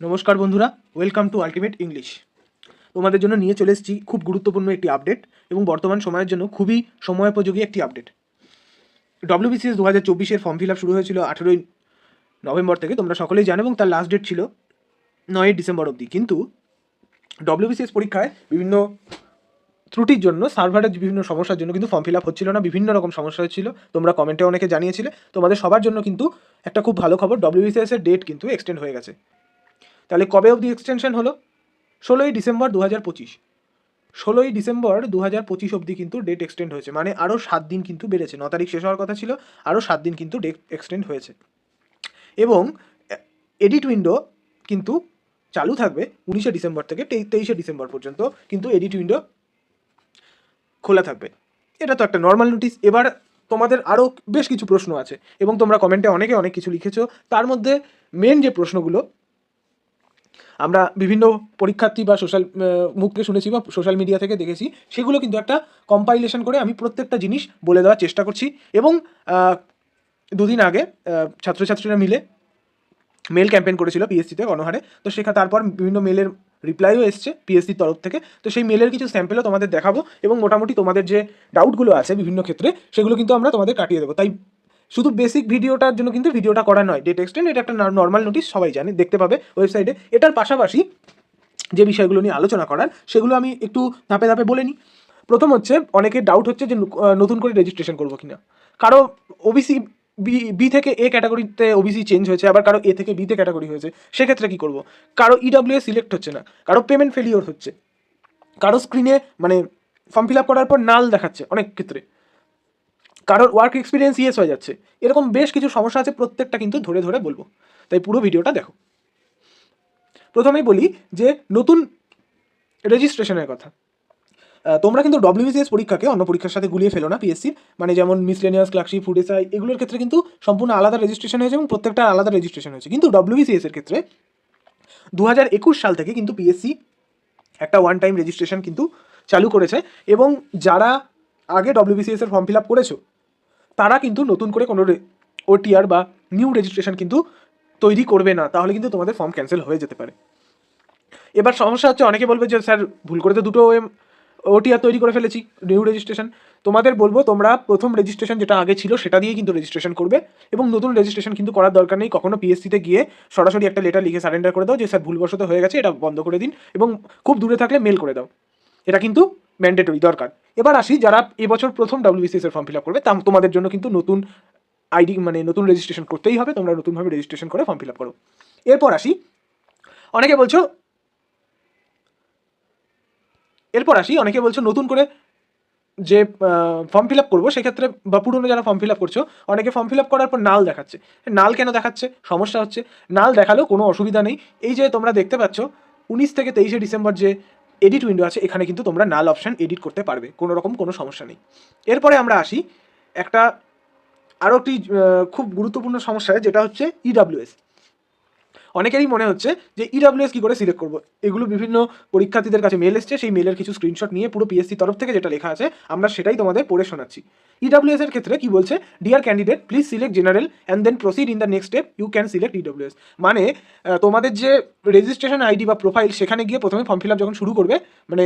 নমস্কার বন্ধুরা welcome to ultimate English তোমাদের জন্য নিয়ে চলে এসেছি খুব গুরুত্বপূর্ণ একটি আপডেট এবং বর্তমান সময়ের জন্য খুবই সময়োপযোগী একটি আপডেট ডব্লিউবিসিএস দু হাজার চব্বিশের ফর্ম ফিল আপ শুরু হয়েছিল আঠেরোই নভেম্বর থেকে, তোমরা সকলেই জানো, এবং তার লাস্ট ডেট ছিল নয়ই ডিসেম্বর অবধি। কিন্তু ডব্লিউবিসিএস পরীক্ষায় বিভিন্ন ত্রুটির জন্য সার্ভারের বিভিন্ন সমস্যার জন্য কিন্তু ফর্ম ফিল আপ হচ্ছিল না, বিভিন্ন রকম সমস্যা হচ্ছিল, তোমরা কমেন্টে অনেকে জানিয়েছিলে। তোমাদের সবার জন্য কিন্তু একটা খুব ভালো খবর ডব্লিউবিসিএস এর ডেট কিন্তু এক্সটেন্ড হয়ে গেছে। তাহলে কবে অবধি এক্সটেনশন হলো? ষোলোই ডিসেম্বর দু হাজার পঁচিশ। ষোলোই ডিসেম্বর দু হাজার পঁচিশ অবধি কিন্তু ডেট এক্সটেন্ড হয়েছে। মানে আরও সাত দিন কিন্তু বেড়েছে। ন তারিখ শেষ হওয়ার কথা ছিল আরও সাত দিন কিন্তু ডেট এক্সটেন্ড হয়েছে। এবং এডিট উইন্ডো কিন্তু চালু থাকবে উনিশে ডিসেম্বর থেকে তেই- তেইশে ডিসেম্বর পর্যন্ত কিন্তু এডিট উইন্ডো খোলা থাকবে। এটা তো একটা নর্মাল নোটিস এবার তোমাদের আরও বেশ কিছু প্রশ্ন আছে এবং তোমরা কমেন্টে অনেকে অনেক কিছু লিখেছো। তার মধ্যে মেন যে প্রশ্নগুলো আমরা বিভিন্ন পরীক্ষার্থী বা সোশ্যাল মুখকে শুনেছি বা সোশ্যাল মিডিয়া থেকে দেখেছি, সেগুলো কিন্তু একটা কম্পাইলেশন করে আমি প্রত্যেকটা জিনিস বলে দেওয়ার চেষ্টা করছি এবং দুদিন আগে ছাত্রছাত্রীরা মিলে মেল ক্যাম্পেইন করেছিল পিএসসিতে গণহারে। তো সেখানে তারপর বিভিন্ন মেলের রিপ্লাইও এসছে পিএসসির তরফ থেকে। তো সেই মেলের কিছু স্যাম্পেলও তোমাদের দেখাবো এবং মোটামুটি তোমাদের যে ডাউটগুলো আছে বিভিন্ন ক্ষেত্রে, সেগুলো কিন্তু আমরা তোমাদের কাটিয়ে দেবো। তাই শুধু বেসিক ভিডিওটার জন্য কিন্তু ভিডিওটা করা নয় ডেট এক্সটেন্ড এটা একটা নর্মাল নোটিস সবাই জানে, দেখতে পাবে ওয়েবসাইটে এটার পাশাপাশি যে বিষয়গুলো নিয়ে আলোচনা করার, সেগুলো আমি একটু ধাপে ধাপে বলে নিই। প্রথম হচ্ছে, অনেকের ডাউট হচ্ছে যে নতুন করে রেজিস্ট্রেশন করব কিনা। কারও ওবিসি বি বি থেকে এ ক্যাটাগরিতে ওবিসি চেঞ্জ হয়েছে, আবার কারও এ থেকে বিতে ক্যাটাগরি হয়েছে, সেক্ষেত্রে কী করব? কারও ইডাব্লিউ সিলেক্ট হচ্ছে না, কারও পেমেন্ট ফেলিওর হচ্ছে, কারও স্ক্রিনে মানে ফর্ম ফিল আপ করার পর নাল দেখাচ্ছে অনেক ক্ষেত্রে। কারোর ওয়ার্ক এক্সপিরিয়েন্স ইয়েস হয়ে যাচ্ছে। এরকম বেশ কিছু সমস্যা আছে, প্রত্যেকটা কিন্তু ধরে ধরে বলব। তাই পুরো ভিডিওটা দেখো। প্রথমেই বলি যে নতুন রেজিস্ট্রেশনের কথা। তোমরা কিন্তু ডব্লিউবিসিএস পরীক্ষাকে অন্য পরীক্ষার সাথে গুলিয়ে ফেলো না পিএসসির মানে যেমন মিসলেনিয়াস ক্লার্কশিপ ফুড এসআই এগুলোর ক্ষেত্রে কিন্তু সম্পূর্ণ আলাদা রেজিস্ট্রেশন হয়েছে এবং প্রত্যেকটা আলাদা রেজিস্ট্রেশন হয়েছে। কিন্তু ডব্লিউবিসিএস এর ক্ষেত্রে দু হাজার একুশ সাল থেকে কিন্তু পিএসসি একটা ওয়ান টাইম রেজিস্ট্রেশন কিন্তু চালু করেছে এবং যারা আগে ডব্লিউবিসিএস এর ফর্ম ফিল আপ করেছ তারা কিন্তু নতুন করে কোনো ওটিআর বা নিউ রেজিস্ট্রেশন কিন্তু তৈরি করবে না, তাহলে কিন্তু তোমাদের ফর্ম ক্যান্সেল হয়ে যেতে পারে। এবার সমস্যা হচ্ছে অনেকে বলবে যে, স্যার, ভুল করে তো দুটো ওটিআর তৈরি করে ফেলেছি নিউ রেজিস্ট্রেশন তোমাদের বলব, তোমরা প্রথম রেজিস্ট্রেশন যেটা আগে ছিল, সেটা দিয়ে কিন্তু রেজিস্ট্রেশন করবে এবং নতুন রেজিস্ট্রেশন কিন্তু করার দরকার নেই। কখনো পিএসসিতে গিয়ে সরাসরি একটা লেটার লিখে সারেন্ডার করে দাও যে, স্যার, ভুলবশত হয়ে গেছে, এটা বন্ধ করে দিন এবং খুব দূরে থাকলে মেল করে দাও। এটা কিন্তু ম্যান্ডেটরি দরকার। এবার আসি যারা এবছর প্রথম ডাব্লিউবিসিএস এর ফর্ম ফিল আপ করবে তোমাদের জন্য কিন্তু নতুন আইডি মানে নতুন রেজিস্ট্রেশন করতেই হবে, তোমরা নতুনভাবে রেজিস্ট্রেশন করে ফর্ম ফিল আপ করো। এরপর আসি, অনেকে বলছো, এরপর আসি, অনেকে বলছো নতুন করে যে ফর্ম ফিল আপ করব, সেক্ষেত্রে বা পুরনো যারা ফর্ম ফিল আপ করছ, অনেকে ফর্ম ফিল আপ করার পর নাল দেখাচ্ছে। নাল কেন দেখাচ্ছে? সমস্যা হচ্ছে। নাল দেখালেও কোনো অসুবিধা নেই। এই যে তোমরা দেখতে পাচ্ছ, উনিশ থেকে তেইশে ডিসেম্বর যে এডিট উইন্ডো আছে, এখানে কিন্তু তোমরা নাল অপশান এডিট করতে পারবে, কোনো রকম কোনো সমস্যা নেই। এরপরে আমরা আসি একটা আরও একটি খুব গুরুত্বপূর্ণ সমস্যা যেটা হচ্ছে E ইডাব্লিউএস অনেকেরই মনে হচ্ছে যে ইডাব্লিউএস কী করে সিলেক্ট করব? এগুলো বিভিন্ন পরীক্ষার্থীদের কাছে মেল এসছে, সেই মেলের কিছু স্ক্রিনশট নিয়ে পুরো পিএসসি তরফ থেকে যেটা লেখা আছে, আমরা সেটাই তোমাদের পড়ে শোনাচ্ছি। ইডাব্লিউএস এর ক্ষেত্রে কি বলছে? Dear candidate please select general and then proceed in the next step you can select EWS মানে তোমাদের যে রেজিস্ট্রেশন আইডি বা প্রোফাইল সেখানে গিয়ে প্রথমে ফর্ম ফিল আপ যখন শুরু করবে মানে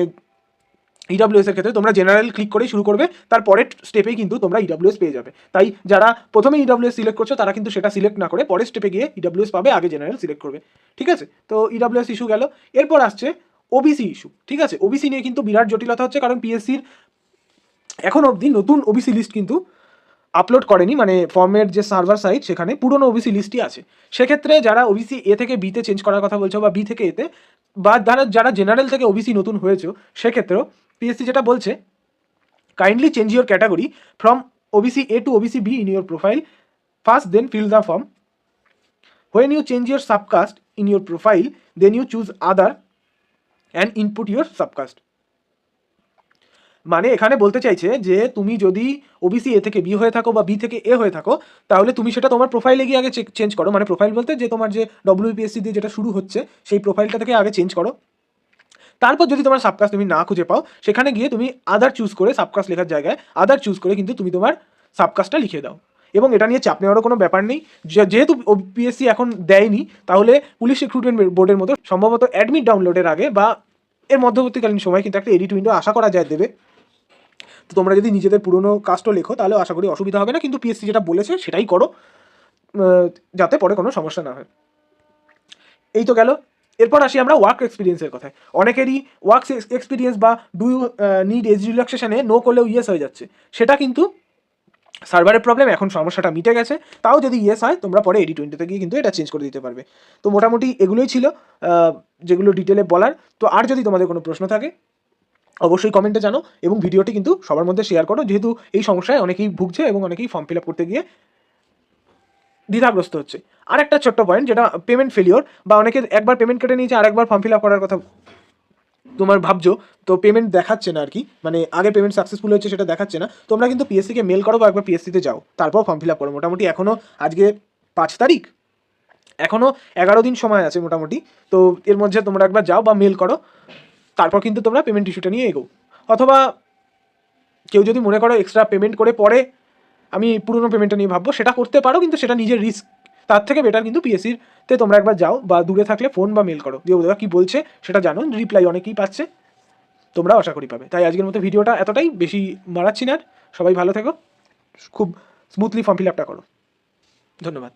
ইডাব্লিউএস এর ক্ষেত্রে তোমরা জেনারেল ক্লিক করেই শুরু করবে, তার পরের স্টেপেই কিন্তু তোমরা ইডাব্লিউএস পেয়ে যাবে। তাই যারা প্রথমে ইডাব্লিউএস সিলেক্ট করছ, তারা কিন্তু সেটা সিলেক্ট না করে পরের স্টেপে গিয়ে ইডাব্লিউএস পাবে, আগে জেনারেল সিলেক্ট করবে। ঠিক আছে? তো ইডাব্লিউএস ইস্যু গেল। এরপর আসছে ওবিসি ইস্যু ঠিক আছে? ওবিসি নিয়ে কিন্তু বিরাট জটিলতা হচ্ছে, কারণ পিএসসির এখন অবধি নতুন ওবিসি লিস্ট কিন্তু আপলোড করেনি মানে ফর্মের যে সার্ভার সাইট সেখানে পুরনো ওবিসি লিস্টই আছে। সেক্ষেত্রে যারা ওবিসি এ থেকে বিতে চেঞ্জ করার কথা বলছো বা বি থেকে এতে বা যারা যারা জেনারেল থেকে ওবিসি নতুন হয়েছে, সেক্ষেত্রেও পিএসসি যেটা বলছে kindly change your category from OBC A to OBC B in your profile first then fill the form when you change your subcaste in your profile then you choose other and input your subcaste মানে এখানে বলতে চাইছে যে তুমি যদি OBC A থেকে B হয়ে থাকো বা বি থেকে এ হয়ে থাকো, তাহলে তুমি সেটা তোমার প্রোফাইলে গিয়ে আগে চেঞ্জ করো। মানে প্রোফাইল বলতে যে তোমার যে ডব্লিউপিএসসি দিয়ে যেটা শুরু হচ্ছে, সেই প্রোফাইলটা থেকে আগে চেঞ্জ করো। তারপর যদি তোমার সাবকাস্ট তুমি না খুঁজে পাও, সেখানে গিয়ে তুমি আদার চুজ করে সাবকাস্ট লেখার জায়গায় আদার চুজ করে কিন্তু তুমি তোমার সাবকাস্টটা লিখে দাও। এবং এটা নিয়ে চাপ নেওয়ারও কোনো ব্যাপার নেই। যেহেতু পিএসসি এখন দেয়নি, তাহলে পুলিশ রিক্রুটমেন্ট বোর্ডের মতো সম্ভবত অ্যাডমিট ডাউনলোডের আগে বা এর মধ্যবর্তীকালীন সময় কিন্তু একটা এডিট উইন্ডো আশা করা যায় দেবে। তো তোমরা যদি নিজেদের পুরনো কাজটা লেখো, তাহলে আশা করি অসুবিধা হবে না। কিন্তু পিএসসি যেটা বলেছে, সেটাই করো। যাতে পরে কোনো সমস্যা না হয়। এই তো গেল এরপর আসি আমরা ওয়ার্ক এক্সপিরিয়েন্সের কথায়। অনেকেরই ওয়ার্ক এক্সপিরিয়েন্স বা ডু ইউ নিড এজ রিল্যাক্সেশনে নো করলেও ইয়েস হয়ে যাচ্ছে। সেটা কিন্তু সার্ভারের প্রবলেম এখন সমস্যাটা মিটে গেছে। তাও যদি ইয়েস হয়, তোমরা পরে এডি টোয়েন্টিতে গিয়ে কিন্তু এটা চেঞ্জ করে দিতে পারবে। তো মোটামুটি এগুলোই ছিল যেগুলো ডিটেলে বলার। তো আর যদি তোমাদের কোনো প্রশ্ন থাকে, অবশ্যই কমেন্টে জানো। এবং ভিডিওটি কিন্তু সবার মধ্যে শেয়ার করো। যেহেতু এই সমস্যায় অনেকেই ভুগছে এবং অনেকেই ফর্ম ফিল আপ করতে গিয়ে দ্বিধাগ্রস্ত হচ্ছে। আর একটা ছোট্ট পয়েন্ট যেটা পেমেন্ট ফেলিওর বা অনেকে একবার পেমেন্ট কেটে নিয়েছে, আরেকবার ফর্ম ফিল আপ করার কথা তোমার ভাবছ, তো পেমেন্ট দেখাচ্ছে না আর কি মানে আগে পেমেন্ট সাকসেসফুল হয়েছে, সেটা দেখাচ্ছে না। তোমরা কিন্তু পিএসসিকে মেল করো বা একবার পিএসসিতে যাও, তারপর ফর্ম ফিল আপ করো। মোটামুটি এখনও আজকে পাঁচ তারিখ। এখনও এগারো দিন সময় আছে মোটামুটি। তো এর মধ্যে তোমরা একবার যাও বা মেল করো, তারপর কিন্তু তোমরা পেমেন্ট ইস্যুটা নিয়ে এগো। অথবা কেউ যদি মনে করো এক্সট্রা পেমেন্ট করে পরে আমি পুরনো পেমেন্টটা নিয়ে ভাববো, সেটা করতে পারো, কিন্তু সেটা নিজের রিস্ক তার থেকে বেটার কিন্তু পিএসসির তে তোমরা একবার যাও বা দূরে থাকলে ফোন বা মেল করো। দিয়ে ওরা কী বলছে, সেটা জানো রিপ্লাই অনেকেই পাচ্ছে। তোমরা আশা করি পাবে। তাই আজকের মতো ভিডিওটা এতটাই, বেশি মারাচ্ছি না সবাই ভালো থেকো, খুব স্মুথলি ফর্ম ফিল আপটা করো। ধন্যবাদ।